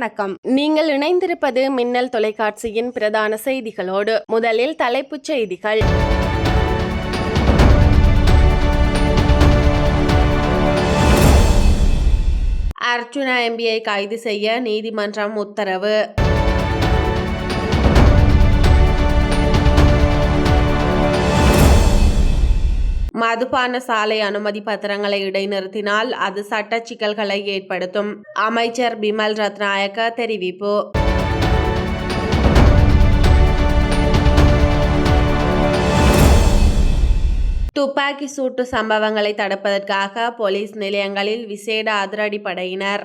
வணக்கம். நீங்கள் இணைந்திருப்பது மின்னல் தொலைக்காட்சியின் பிரதான செய்திகளோடு முதலில் தலைப்புச் செய்திகள். அர்ஜுனா எம்பியை கைது செய்ய நீதிமன்றம் உத்தரவு. மதுபான சாலை அனுமதி பத்திரங்களை இடைநிறுத்தினால் அது சட்ட சிக்கல்களை ஏற்படுத்தும். அமைச்சர் பிமல் ரத்நாயக்க தெரிவிப்பு. துப்பாக்கி சூட்டு சம்பவங்களை தடுப்பதற்காக போலீஸ் நிலையங்களில் விசேட அதிரடிப்படையினர்.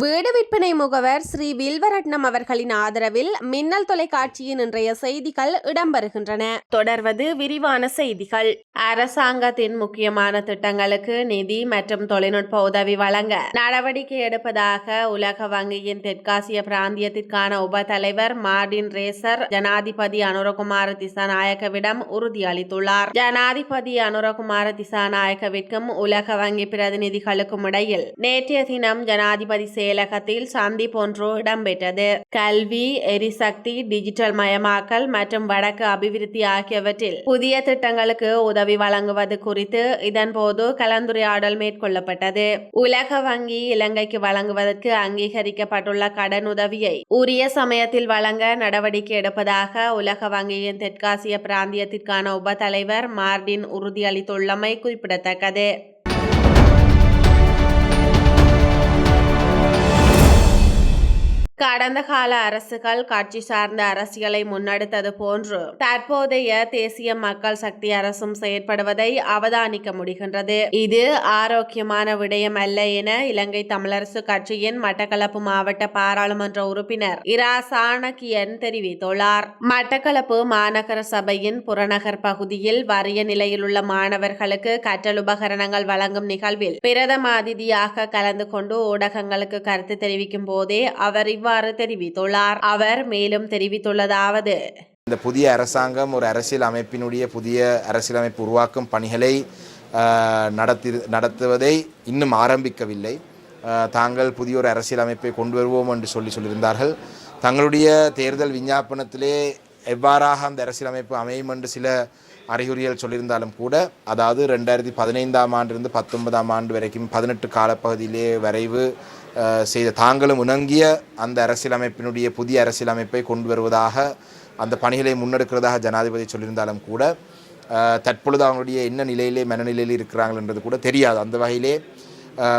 வீடு விற்பனை முகவர் ஸ்ரீ வில்வரட்னம் அவர்களின் ஆதரவில் மின்னல் தொலைக்காட்சியின் இன்றைய செய்திகள் இடம்பெறுகின்றன. தொடர்வது விரிவான செய்திகள். அரசாங்கத்தின் முக்கியமான திட்டங்களுக்கு நிதி மற்றும் தொழில்நுட்ப உதவி வழங்க நடவடிக்கை எடுப்பதாக உலக வங்கியின் தெற்காசிய பிராந்தியத்திற்கான உப தலைவர் மார்டின் ரேசர் ஜனாதிபதி அனுரகுமார திசாநாயக்கவிடம் உறுதியளித்துள்ளார். ஜனாதிபதி அனுரகுமார திசாநாயக்கவிற்கும் உலக வங்கி பிரதிநிதிகளுக்கும் இடையில் நேற்றைய தினம் ஜனாதிபதி செயலகத்தில் சந்திப்பொன்று இடம்பெற்றது. கல்வி எரிசக்தி டிஜிட்டல் மயமாக்கல் மற்றும் வடக்கு அபிவிருத்தி ஆகியவற்றில் புதிய திட்டங்களுக்கு உதவி வழங்குவது குறித்து இதன்போது கலந்துரையாடல் மேற்கொள்ளப்பட்டது. உலக வங்கி இலங்கைக்கு வழங்குவதற்கு அங்கீகரிக்கப்பட்டுள்ள கடன் உதவியை உரிய சமயத்தில் வழங்க நடவடிக்கை எடுப்பதாக உலக வங்கியின் தெற்காசிய பிராந்தியத்திற்கான உப தலைவர் மார்டின் உறுதியளித்துள்ளமை குறிப்பிடத்தக்கது. கடந்த கால அரசுகள் கட்சி சார்ந்த அரசியலை முன்னெடுத்தது போன்று தற்போதைய தேசிய மக்கள் சக்தி அரசும் செயற்படுவதை அவதானிக்க முடிகின்றது. இது ஆரோக்கியமான விடயம் அல்ல என இலங்கை தமிழரசு கட்சியின் மட்டக்களப்பு மாவட்ட பாராளுமன்ற உறுப்பினர் இரா சாணக்கியன் தெரிவித்துள்ளார். மட்டக்களப்பு மாநகர சபையின் புறநகர் பகுதியில் வறிய நிலையில் உள்ள மாணவர்களுக்கு கற்றல் உபகரணங்கள் வழங்கும் நிகழ்வில் பிரதம அதிதியாக கலந்து கொண்டு ஊடகங்களுக்கு கருத்து தெரிவிக்கும் போதே அவர் இவ்வாறு தெரிவித்துள்ளார்? அவர் மேலும் தெரிவித்துள்ளதாவது. இந்த புதிய அரசாங்கம் ஒரு அரசியல் அமைப்பினுடைய புதிய அரசியலமைப்பு உருவாக்கும் பணிகளை நடத்தி நடத்துவதை இன்னும் ஆரம்பிக்கவில்லை. தாங்கள் புதிய ஒரு அரசியலமைப்பை கொண்டு வருவோம் என்று சொல்லி சொல்லியிருந்தார்கள். தங்களுடைய தேர்தல் விஞ்ஞாபனத்திலே எவ்வாறாக அந்த அரசியலமைப்பு அமையும் என்று சில அறிகுறிகள் சொல்லியிருந்தாலும் கூட அதாவது ரெண்டாயிரத்தி பதினைந்தாம் ஆண்டிலிருந்து பத்தொன்பதாம் ஆண்டு வரைக்கும் பதினெட்டு காலப்பகுதியிலே வரைவு செய்த தாங்களும் இணங்கிய அந்த அரசியலமைப்பினுடைய புதிய அரசியலமைப்பை கொண்டு வருவதாக அந்த பணிகளை முன்னெடுக்கிறதாக ஜனாதிபதி சொல்லியிருந்தாலும் கூட தற்பொழுது அவங்களுடைய என்ன நிலையிலே மனநிலையில் இருக்கிறாங்கன்றது கூட தெரியாது. அந்த வகையிலே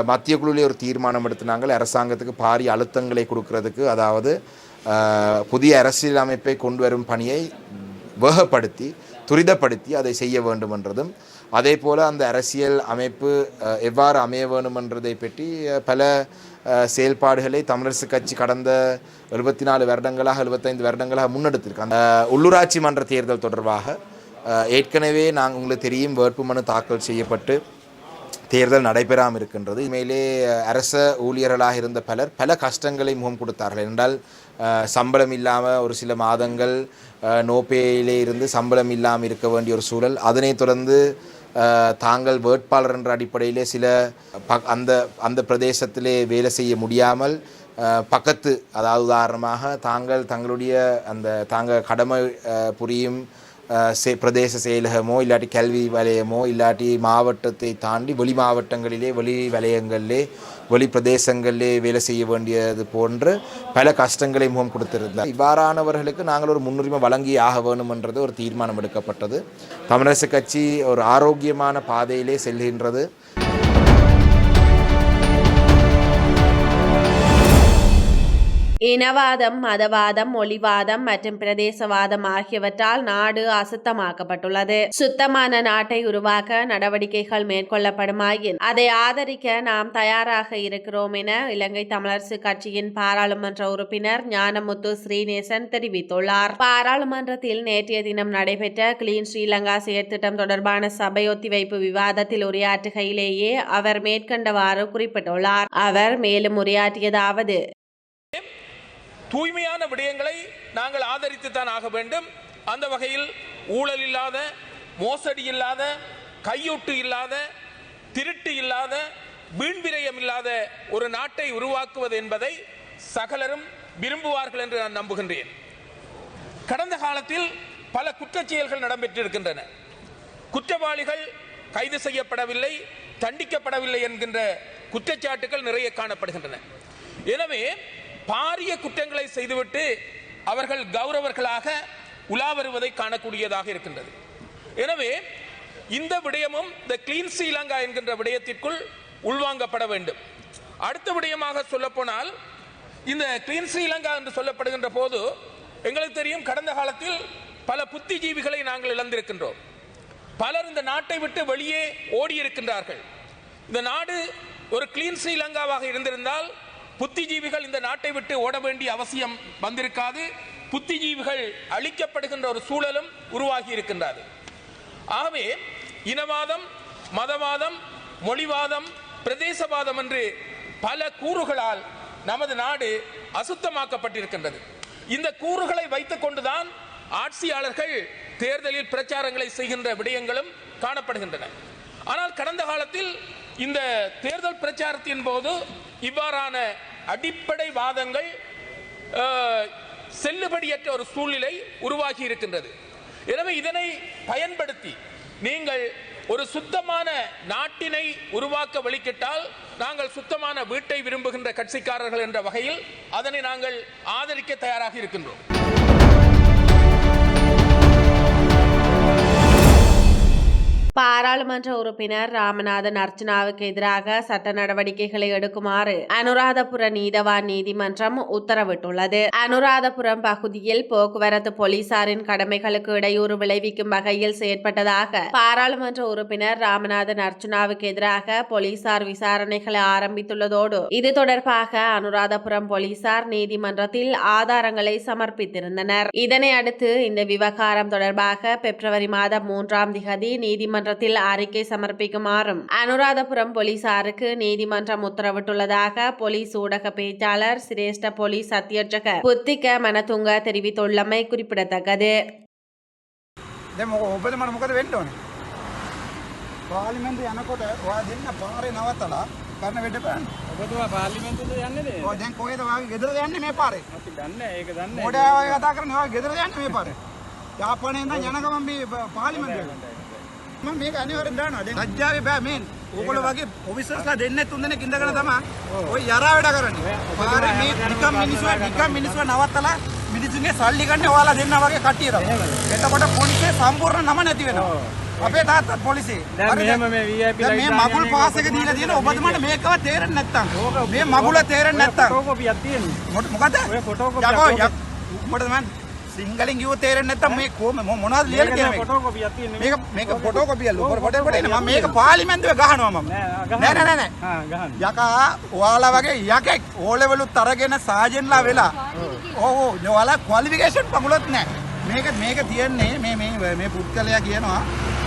மத்திய குழுவிலே ஒரு தீர்மானம் எடுத்தினாங்கள் அரசாங்கத்துக்கு பாரிய அழுத்தங்களை கொடுக்கறதுக்கு அதாவது புதிய அரசியலமைப்பை கொண்டு வரும் பணியை வேகப்படுத்தி துரிதப்படுத்தி அதை செய்ய வேண்டும் என்றதும் அதே போல் அந்த அரசியல் அமைப்பு எவ்வாறு அமைய வேண்டும் என்றதை பற்றி பல செயல்பாடுகளை தமிழரசு கட்சி கடந்த எழுபத்தி நாலு வருடங்களாக எழுபத்தைந்து வருடங்களாக முன்னெடுத்திருக்காங்க அந்த உள்ளூராட்சி மன்ற தேர்தல் தொடர்பாக ஏற்கனவே நாங்கள் உங்களுக்கு தெரியும் வேட்புமனு தாக்கல் செய்யப்பட்டு தேர்தல் நடைபெறாமல் இருக்கின்றது. உண்மையிலே அரச ஊழியர்களாக இருந்த பலர் பல கஷ்டங்களை முகம் கொடுத்தார்கள். என்றால் சம்பளம் இல்லாமல் ஒரு சில மாதங்கள் நோபேயிலே நோப்பேயிலே இருந்து சம்பளம் இல்லாமல் இருக்க வேண்டிய ஒரு சூழல். அதனைத் தொடர்ந்து தாங்கள் வேட்பாளர் என்ற அடிப்படையிலே சில ப அந்த அந்த பிரதேசத்திலே வேலை செய்ய முடியாமல் பக்கத்து அதாவது உதாரணமாக தாங்கள் தங்களுடைய அந்த தாங்கள் கடமை புரியும் பிரதேச செயலகமோ இல்லாட்டி கல்வி வலயமோ இல்லாட்டி மாவட்டத்தை தாண்டி வெளி மாவட்டங்களிலே வெளி வலயங்களிலே வெளி பிரதேசங்களிலே வேலை செய்ய வேண்டியது போன்று பல கஷ்டங்களை முகம் கொடுத்திருந்தார் இவ்வாறானவர்களுக்கு நாங்கள் ஒரு முன்னுரிமை வழங்கி ஆக வேணுமென்றது ஒரு தீர்மானம் எடுக்கப்பட்டது தமிழரசு கட்சி ஒரு ஆரோக்கியமான பாதையிலே செல்கின்றது இனவாதம் மதவாதம் மொழிவாதம் மற்றும் பிரதேசவாதம் ஆகியவற்றால் நாடு அசுத்தமாக்கப்பட்டுள்ளது. சுத்தமான நாட்டை உருவாக்க நடவடிக்கைகள் மேற்கொள்ளப்படுமாயின் அதை ஆதரிக்க நாம் தயாராக இருக்கிறோம் என இலங்கை தமிழரசு கட்சியின் பாராளுமன்ற உறுப்பினர் ஞானமுத்து ஸ்ரீநேசன் தெரிவித்துள்ளார். பாராளுமன்றத்தில் நேற்றைய தினம் நடைபெற்ற கிளீன் ஸ்ரீலங்கா செயற்திட்டம் தொடர்பான சபை ஒத்திவைப்பு விவாதத்தில் உரையாற்றுகையிலேயே அவர் மேற்கண்டவாறு குறிப்பிட்டுள்ளார். அவர் மேலும் உரையாற்றியதாவது தூய்மையான விடயங்களை நாங்கள் ஆதரித்துத்தான் ஆக வேண்டும். அந்த வகையில் ஊழல் இல்லாத மோசடி இல்லாத கையூட்டு இல்லாத திருட்டு இல்லாத வீண்விரயம் இல்லாத ஒரு நாட்டை உருவாக்குவது என்பதை சகலரும் விரும்புவார்கள் என்று நான் நம்புகின்றேன். கடந்த காலத்தில் பல குற்றச் செயல்கள் நடைபெற்றிருக்கின்றன. குற்றவாளிகள் கைது செய்யப்படவில்லை தண்டிக்கப்படவில்லை என்கின்ற குற்றச்சாட்டுகள் நிறைய காணப்படுகின்றன. எனவே பாரிய குற்றங்களை செய்துவிட்டு அவர்கள் கௌரவர்களாக உலா வருவதை காணக்கூடியதாக இருக்கின்றது. எனவே இந்த விடயமும் த கிளீன் ஸ்ரீலங்கா என்கின்ற விடயத்திற்குள் உள்வாங்கப்பட வேண்டும். அடுத்த விடயமாக சொல்லப்போனால் இந்த கிளீன் ஸ்ரீலங்கா என்று சொல்லப்படுகின்ற போது எங்களுக்கு தெரியும் கடந்த காலத்தில் பல புத்திஜீவிகளை நாங்கள் இழந்திருக்கின்றோம். பலர் இந்த நாட்டை விட்டு வெளியே ஓடி இருக்கின்றார்கள் இந்த நாடு ஒரு கிளீன் ஸ்ரீலங்காவாக இருந்திருந்தால் புத்திஜீவிகள் இந்த நாட்டை விட்டு ஓட வேண்டிய அவசியம் வந்திருக்காது. புத்திஜீவிகள் அழிக்கப்படுகின்ற ஒரு சூழலும் உருவாகி இருக்கின்றது. ஆகவே இனவாதம் மதவாதம் மொழிவாதம் பிரதேசவாதம் என்று பல கூறுகளால் நமது நாடு அசுத்தமாக்கப்பட்டிருக்கின்றது. இந்த கூறுகளை வைத்துக் கொண்டுதான் ஆட்சியாளர்கள் தேர்தலில் பிரச்சாரங்களை செய்கின்ற விடயங்களும் காணப்படுகின்றன. ஆனால் கடந்த காலத்தில் இந்த தேர்தல் பிரச்சாரத்தின் போது இவ்வாறான அடிப்படை வாதங்கள் செல்லுபடியற்ற ஒரு சூழ்நிலை உருவாகி இருக்கின்றது. எனவே இதனை பயன்படுத்தி நீங்கள் ஒரு சுத்தமான நாட்டினை உருவாக்க வழிக்கிட்டால் நாங்கள் சுத்தமான வீட்டை விரும்புகின்ற கட்சிக்காரர்கள் என்ற வகையில் அதனை நாங்கள் ஆதரிக்க தயாராக இருக்கின்றோம். பாராளுமன்ற உறுப்பினர் ராமநாதன் அர்ச்சனாவுக்கு எதிராக சட்ட நடவடிக்கைகளை எடுக்குமாறு அனுராதபுர நீதவான் நீதிமன்றம் உத்தரவிட்டுள்ளது. அனுராதபுரம் பகுதியில் போக்குவரத்து போலீசாரின் கடமைகளுக்கு இடையூறு விளைவிக்கும் வகையில் செயற்பட்டதாக பாராளுமன்ற உறுப்பினர் ராமநாதன் அர்ச்சனாவுக்கு எதிராக போலீசார் விசாரணைகளை ஆரம்பித்துள்ளதோடு இது தொடர்பாக அனுராதபுரம் போலீசார் நீதிமன்றத்தில் ஆதாரங்களை சமர்ப்பித்திருந்தனர். இதனை அடுத்து இந்த விவகாரம் தொடர்பாக பிப்ரவரி மாதம் மூன்றாம் திகதி நீதிமன்ற நீதிமன்றத்தில் அறிக்கை சமர்ப்பிக்குமாறும் அனுராதபுரம் போலீசாருக்கு நீதிமன்றம் உத்தரவிட்டுள்ளதாக போலீஸ் ஊடக பேச்சாளர் சிரேஷ்ட போலீஸ் அத்தியட்சகர் புத்திக மனதுங்க தெரிவித்துள்ளமை குறிப்பிடத்தக்கது දැන් මොක ඔබද මට මොකද වෙන්න ඕනේ? පාර්ලිමේන්තුව යනකොට ඔයා දෙන්න පාරේ නවත්තලා කරන වැඩ බලන්න. ඔබතුමා පාර්ලිමේන්තුවද යන්නේද? ඔය දැන් කොහෙද ඔයාගේ ගෙදරද යන්නේ මේ පාරේ? අපි දන්නේ ඒක දන්නේ. මොඩයා වගේ කතා කරන්නේ ඔයාගේ ගෙදරද යන්නේ මේ පාරේ? යාපනයේ ඉඳන් යන ගමන් මේ ප- පාර්ලිමේන්තුවට. මම මේක අනිවාර්යෙන් දානවා. දැන් ලැජ්ජාවේ බෑ මේන්. ඕගොල්ලෝ වගේ ඔෆිසර්ස්ලා දෙන්නේ තුන් දෙනෙක් ඉඳගෙන තමයි ඔය යරා වැඩ කරන්නේ. පාරේ මේ නිකම් මිනිස්සු නිකම් මිනිස්සු නවත්තලා මිනිස්සුන්ගේ සල්ලි ගන්න ඔයාලා දෙන්නා වගේ කට්ටිය තමයි. එතකොට පොලිසිය සම්පූර්ණ නම නැති වෙනවා. අපේ තාත්තත් පොලිසිය. දැන්? මෙහෙම මේ VIP මේ ලයිට් දාන්න මගුල් පාස් එක දීලා තියෙන ඔබතුමාට මේකව තේරෙන්නේ නැත්තම් මේ මගුල තේරෙන්නේ නැත්තම් ෆොටෝකොපියක් තියෙනවා. මොකද ඔය ෆොටෝකොපියක් යකෝ ඕක- යක් උඹට මම සිංහලෙන් කිව්ව තේරෙන්නේ නැත්තම් මේ කොහොම මොනවද ලියලා තියෙන්නේ? මේක ෆොටෝකොපියක් තියෙනවා. මේක මේක ෆොටෝකොපියලු ඔබ ෆොටෝ කොට මම මේක පාර්ලිමේන්තුවේ ගහනවා මම. නෑ. නෑ නෑ නෑ ආ ගහන්න. යකා ඔයාලා වගේ යකෙක් ඕ ලෙවලුත් අරගෙන සාජන්ලා වෙලා. ඔව් ඔව් ඔයාලා ක්වොලිෆිකේෂන් පමුලොත් නෑ. මේක මේක තියන්නේ මේ මේ මේ පුද්ගලයා කියනවා.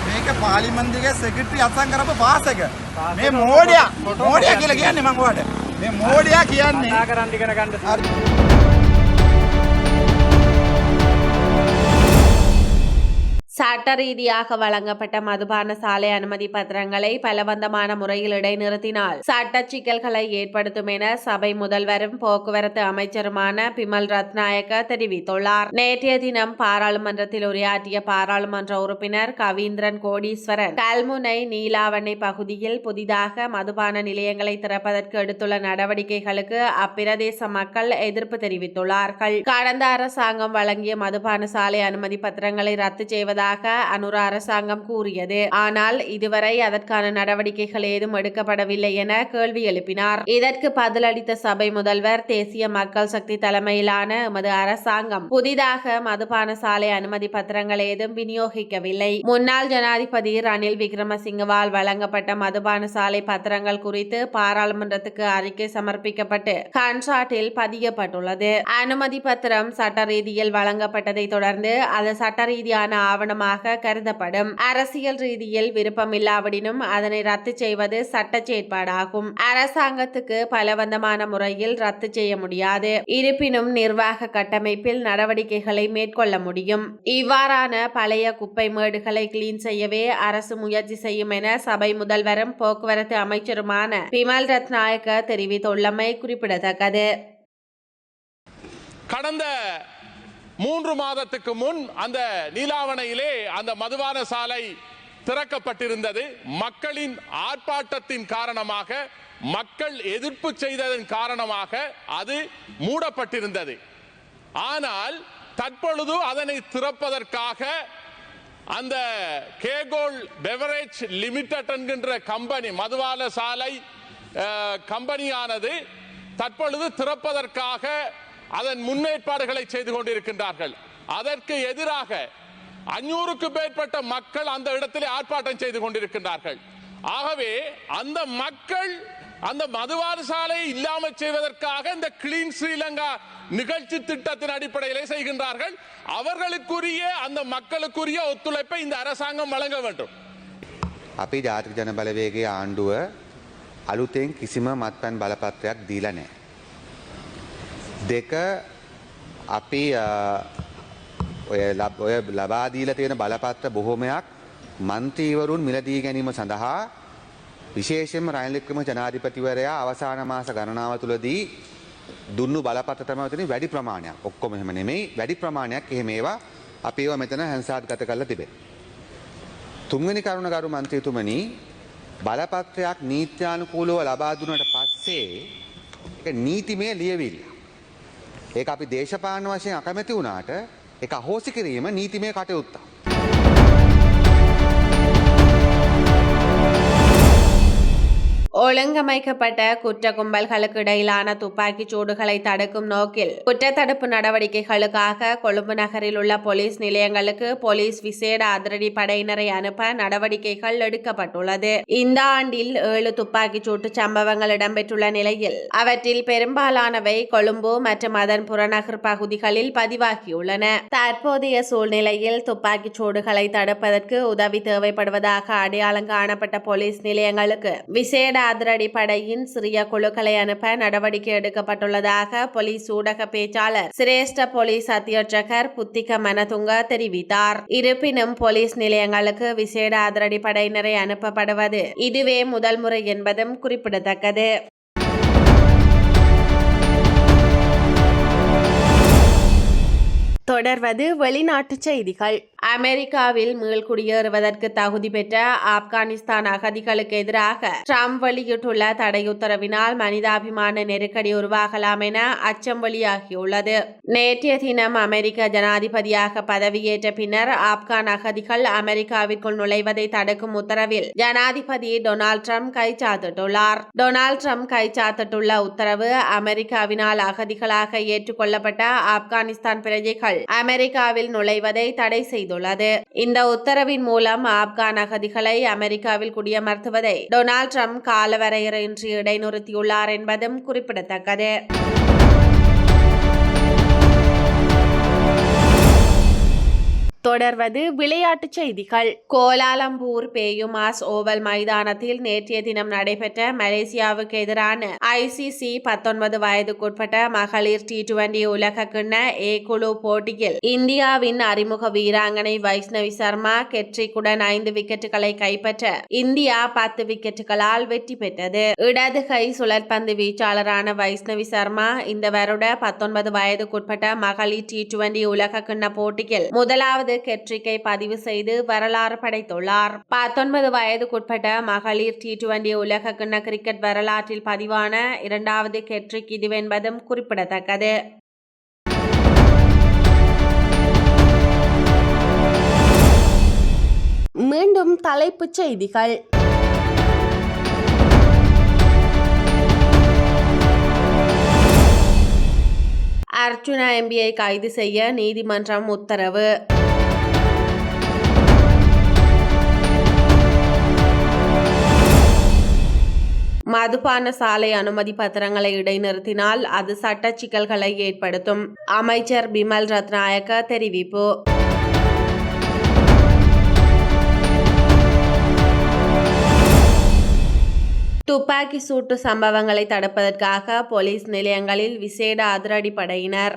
මේක පාර්ලිමේන්තුවේ සෙක්‍රටරි අත්සන් කරපු පාස් එක මේ මෝඩයා. මෝඩයා කියලා කියන්නේ මම ඔයාලට මේ මෝඩයා කියන්නේ කතා කරන්න ඉගෙන ගන්න. சட்ட ரீதியாக வழங்கப்பட்ட மதுபான சாலை அனுமதி பத்திரங்களை பலவந்தமான முறையில் இடைநிறுத்தினால் சட்ட சிக்கல்களை ஏற்படுத்தும் என சபை முதல்வரும் போக்குவரத்து அமைச்சருமான பிமல் ரத்நாயக்க தெரிவித்துள்ளார். நேற்றைய தினம் பாராளுமன்றத்தில் உரையாற்றிய பாராளுமன்ற உறுப்பினர் கவீந்திரன் கோடீஸ்வரன் கல்முனை நீலாவண்ணை பகுதியில் புதிதாக மதுபான நிலையங்களை திறப்பதற்கு எடுத்துள்ள நடவடிக்கைகளுக்கு அப்பிரதேச மக்கள் எதிர்ப்பு தெரிவித்துள்ளார்கள். கடந்த அரசாங்கம் வழங்கிய மதுபான சாலை அனுமதி பத்திரங்களை ரத்து செய்வதாக உள்ளதாக அனுர அரசாங்கம் கூறியது. ஆனால் இதுவரை அதற்கான நடவடிக்கைகள் ஏதும் எடுக்கப்படவில்லை என கேள்வி எழுப்பினார். இதற்கு பதிலளித்த சபை முதல்வர் தேசிய மக்கள் சக்தி தலைமையிலான எமது அரசாங்கம் புதிதாக மதுபான சாலை அனுமதி பத்திரங்கள் ஏதும் விநியோகிக்கவில்லை. முன்னாள் ஜனாதிபதி ரணில் விக்ரமசிங்கவால் வழங்கப்பட்ட மதுபான சாலை பத்திரங்கள் குறித்து பாராளுமன்றத்துக்கு அறிக்கை சமர்ப்பிக்கப்பட்டு கன்சாட்டில் பதியப்பட்டுள்ளது. அனுமதி பத்திரம் சட்ட ரீதியில் வழங்கப்பட்டதை தொடர்ந்து அது சட்ட ரீதியான ஆவணமாக கருதப்படும். அரசியல் ரீதியில் விருப்பமில்லாவிடனும் அதனை ரத்து செய்வது சட்ட செயற்பாடாகும். அரசாங்கத்துக்கு பலவந்தமான முறையில் ரத்து செய்ய முடியாது. இருப்பினும் நிர்வாக கட்டமைப்பில் நடவடிக்கைகளை மேற்கொள்ள முடியும். இவ்வாறான பழைய குப்பை மேடுகளை கிளீன் செய்யவே அரசு முயற்சி செய்யும் என சபை முதல்வரும் போக்குவரத்து அமைச்சருமான பிமல் ரத்நாயக்க தெரிவித்துள்ளமை குறிப்பிடத்தக்கது. கடந்த மூன்று மாதத்துக்கு முன் அந்த நீலாவணையிலே அந்த மதுவான சாலை திறக்கப்பட்டிருந்தது. மக்களின் ஆர்ப்பாட்டத்தின் காரணமாக மக்கள் எதிர்ப்பு செய்ததன் காரணமாக அது மூடப்பட்டிருந்தது. ஆனால் தற்பொழுது அதனை திறப்பதற்காக அந்த கேகோல் பெவரேஜ் லிமிடெட் என்கின்ற கம்பெனி மதுவால சாலை கம்பெனியானது தற்பொழுது திறப்பதற்காக அதன் முன்னேற்பாடுகளை செய்து கொண்டிருக்கின்றார்கள் அதற்கு எதிராக அஞ்சூறுக்கு மேற்பட்ட மக்கள் அந்த இடத்திலே ஆர்ப்பாட்டம் செய்து கொண்டிருக்கின்றார்கள் ஆகவே அந்த மக்கள் அந்த மதுபான சாலை இல்லாமல் செய்வதற்காக இந்த கிளீன் ஸ்ரீலங்கா நிகழ்ச்சி திட்டத்தின் அடிப்படையிலே செய்கின்றார்கள் அவர்களுக்குரிய அந்த மக்களுக்குரிய ஒத்துழைப்பை இந்த அரசாங்கம் வழங்க வேண்டும் අපි ජාතික ජන බලවේගේ ආණ්ඩුව අලුතෙන් කිසිම මත්පැන් බලපත්‍රයක් දීලා නෑ. දෙක අපි අ, ඔය ලබ- ඔය ලබාදීල තියෙන බලපත්‍ර බොහොමයක් මන්ත්‍රීවරුන් මිලදී ගැනීම සඳහා විශේෂෙන්ම රයිල්ලික්‍රම ජනාධිපතිවරයා අවසාන මාස ගණනාව තුළදී දුන්නු බලපත්‍ර තමයි තින වැඩි ප්‍රමාණයක් ඔක්කොම එහෙම නෙමෙයි වැඩි ප්‍රමාණයක් එහෙම ඒවා අපි ඒවා මෙතන හැන්සාත් ගත කරලා තිබේ. තුන්වෙනි කරුණ ගරු මන්ත්‍රීතුමනි බලපත්‍රයක් නීත්‍යානුකූලව ලබා දුන්නට පස්සේ ඒක නීතිමය ලියවිල්ල. ඒක අපි දේශපාලන වශයෙන් අකමැති වුණාට ඒක අහෝසි කිරීම නීතිමය කටයුත්තක්. ஒழுங்கமைக்கப்பட்ட குற்ற கும்பல்களுக்கு இடையிலான துப்பாக்கிச் சூடுகளை தடுக்கும் நோக்கில் குற்றத்தடுப்பு நடவடிக்கைகளுக்காக கொழும்பு நகரில் உள்ள போலீஸ் நிலையங்களுக்கு போலீஸ் விசேட அதிரடி படையினரை அனுப்ப நடவடிக்கைகள் எடுக்கப்பட்டுள்ளது. இந்த ஆண்டில் ஏழு துப்பாக்கிச் சூட்டு சம்பவங்கள் இடம்பெற்றுள்ள நிலையில் அவற்றில் பெரும்பாலானவை கொழும்பு மற்றும் அதன் புறநகர் பகுதிகளில் பதிவாகியுள்ளன. தற்போதைய சூழ்நிலையில் துப்பாக்கிச் சூடுகளை தடுப்பதற்கு உதவி தேவைப்படுவதாக அடையாளம் காணப்பட்ட போலீஸ் நிலையங்களுக்கு விசேட அதிரடி படையின் சிறிய குழுக்களை அனுப்ப நடவடிக்கை எடுக்கப்பட்டுள்ளதாக போலீஸ் ஊடக பேச்சாளர் சிரேஷ்ட போலீஸ் அத்தியட்சகர் புத்திக மனதுங்க தெரிவித்தார். இருப்பினும் போலீஸ் நிலையங்களுக்கு விசேட அதிரடி படையினரை அனுப்பப்படுவது இதுவே முதல் முறை என்பதும் குறிப்பிடத்தக்கது. தொடர்வது வெளிநாட்டுச் செய்திகள். அமெரிக்காவில் மீள்குடியேறுவதற்கு தகுதி பெற்ற ஆப்கானிஸ்தான் அகதிகளுக்கு எதிராக ட்ரம்ப் வெளியிட்டுள்ள தடையுத்தரவினால் மனிதாபிமான நெருக்கடி உருவாகலாம் என அச்சம் வெளியாகியுள்ளது. நேற்றைய தினம் அமெரிக்க ஜனாதிபதியாக பதவியேற்ற பின்னர் ஆப்கான் அகதிகள் அமெரிக்காவிற்குள் நுழைவதை தடுக்கும் உத்தரவில் ஜனாதிபதி டொனால்ட் ட்ரம்ப் கைச்சாத்திட்டுள்ளார் டொனால்ட் ட்ரம்ப் கைச்சாத்திட்டுள்ள உத்தரவு அமெரிக்காவினால் அகதிகளாக ஏற்றுக்கொள்ளப்பட்ட ஆப்கானிஸ்தான் பிரஜைகள் அமெரிக்காவில் நுழைவதை தடை செய்துள்ளது. இந்த உத்தரவின் மூலம் ஆப்கான் அகதிகளை அமெரிக்காவில் குடியமர்த்துவதை டொனால்ட் ட்ரம்ப் காலவரையறையின்றி இடைநிறுத்தியுள்ளார் என்பதும் குறிப்பிடத்தக்கது. தொடர்வது விளையாட்டுச் செய்திகள். கோலாலம்பூர் பேயுமாஸ் ஓவல் மைதானத்தில் நேற்றைய தினம் நடைபெற்ற மலேசியாவுக்கு எதிரான ஐசிசி பத்தொன்பது வயதுக்குட்பட்ட மகளிர் டி டுவெண்டி உலக கிண்ண ஏ குழு போட்டியில் இந்தியாவின் அறிமுக வீராங்கனை வைஷ்ணவி சர்மா கெட்ரிக்குடன் ஐந்து விக்கெட்டுகளை கைப்பற்ற இந்தியா பத்து விக்கெட்டுகளால் வெற்றி பெற்றது. இடது கை சுழற்பந்து வீச்சாளரான வைஷ்ணவி சர்மா இந்த வருட பத்தொன்பது வயதுக்குட்பட்ட மகளிர் டி டுவெண்டி உலக கிண்ண போட்டியில் முதலாவது கெட்ரிக்கை பதிவு செய்து வரலாறு படைத்துள்ளார். பத்தொன்பது வயதுக்குட்பட்ட மகளிர் டி டுவெண்டி உலக கிண்ண கிரிக்கெட் வரலாற்றில் பதிவான இரண்டாவது கெட்ரிக் இதுவென்பதும் குறிப்பிடத்தக்கது. மீண்டும் தலைப்புச் செய்திகள். அர்ஜுனா எம்பியை கைது செய்ய நீதிமன்றம் உத்தரவு. மதுபான சாலை அனுமதி பத்திரங்களை இடைநிறுத்தினால் அது சட்ட சிக்கல்களை ஏற்படுத்தும். அமைச்சர் பிமல் ரத்நாயக்க தெரிவிப்பு. துப்பாக்கி சூட்டு சம்பவங்களை தடுப்பதற்காக போலீஸ் நிலையங்களில் விசேட அதிரடிப்படையினர்.